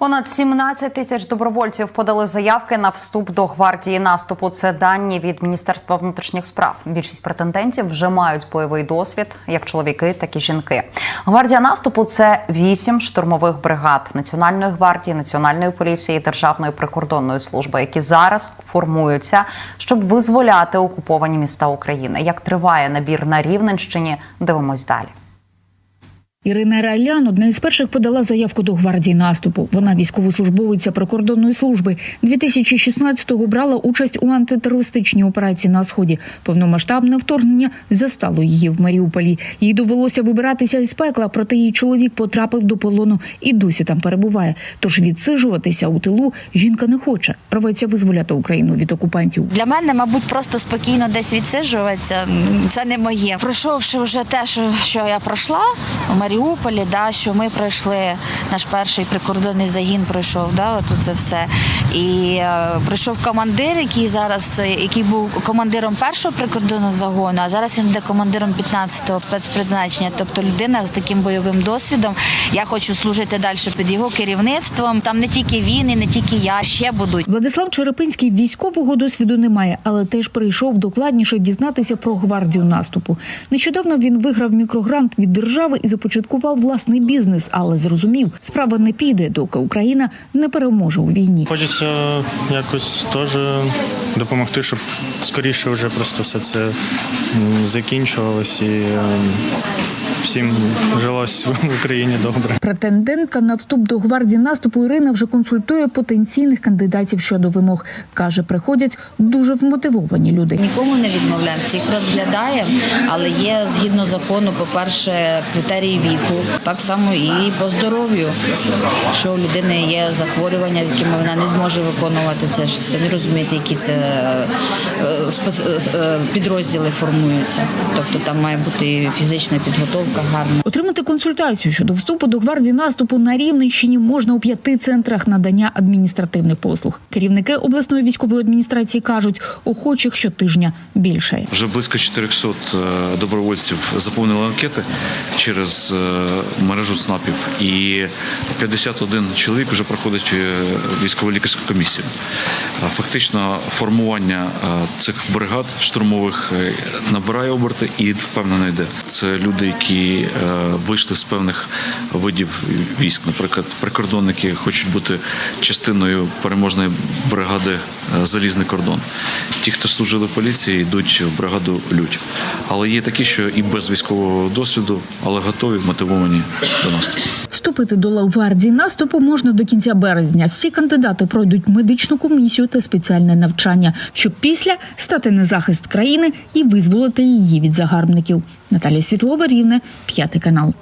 Понад 17 тисяч добровольців подали заявки на вступ до гвардії наступу. Це дані від Міністерства внутрішніх справ. Більшість претендентів вже мають бойовий досвід, як чоловіки, так і жінки. Гвардія наступу це вісім штурмових бригад Національної гвардії, національної поліції, державної прикордонної служби, які зараз формуються, щоб визволяти окуповані міста України. Як триває набір на Рівненщині? Дивимось далі. Ірина Ралян одна із перших подала заявку до гвардії наступу. Вона військовослужбовиця прикордонної служби. 2016-го брала участь у антитерористичній операції на сході. Повномасштабне вторгнення застало її в Маріуполі. Їй довелося вибиратися із пекла, проте її чоловік потрапив до полону і досі там перебуває. Тож відсиджуватися у тилу жінка не хоче. Рветься визволяти Україну від окупантів. Для мене, мабуть, просто спокійно десь відсиджуватися. м, Це не моє. Пройшовши вже те, що, я пройшла у Маріуполі, да, що ми пройшли, наш перший прикордонний загін пройшов, да, от це все. І е, прийшов командир, який зараз, е, який був командиром першого прикордонного загону, а зараз він буде командиром 15-го спецпризначення. Тобто людина з таким бойовим досвідом. Я хочу служити далі під його керівництвом. Там не тільки він і не тільки я, ще будуть. Владислав Черепинський військового досвіду не має, але теж прийшов докладніше дізнатися про гвардію наступу. Нещодавно він виграв мікрогрант від держави і започаткував власний бізнес, але зрозумів, справа не піде, доки Україна не переможе у війні. Хочеться якось теж допомогти, щоб скоріше вже просто все це закінчувалось і ем, всім жилось в Україні добре. Претендентка на вступ до гвардії наступу Ірина вже консультує потенційних кандидатів щодо вимог. каже, приходять дуже вмотивовані люди. Нікому не відмовляємо, всіх розглядаємо, але є згідно закону, по-перше, критерії віку, так само і по здоров'ю. Якщо у людини є захворювання, з якими вона не зможе виконувати це, ж самі розумієте, які це е, е, підрозділи формуються. Тобто там має бути фізична підготовка гарна. Отримати консультацію щодо вступу до гвардії наступу на Рівненщині можна у п'яти центрах надання адміністративних послуг. Керівники обласної військової адміністрації кажуть, охочих щотижня більше. Вже близько 400 е, добровольців заповнили анкети через е, мережу ЦНАПів, і 51 чоловік вже проходить е, військово-лікарську комісію. Е, Фактично, формування цих бригад штурмових набирає оберти і впевнено йде. Це люди, які е, вийшли з певних видів військ. Наприклад, прикордонники хочуть бути частиною переможної бригади е, Залізний кордон. Ті, хто служили поліції, йдуть в бригаду Людь. Але є такі, що і без військового досвіду, але готові, мотивовані до наступу. Вступити до лав гвардії наступу можна до кінця березня. Всі кандидати пройдуть медичну комісію та спеціальне навчання, щоб після стати на захист країни і визволити її від загарбників. Наталія Світлова, Рівне, п'ятий канал.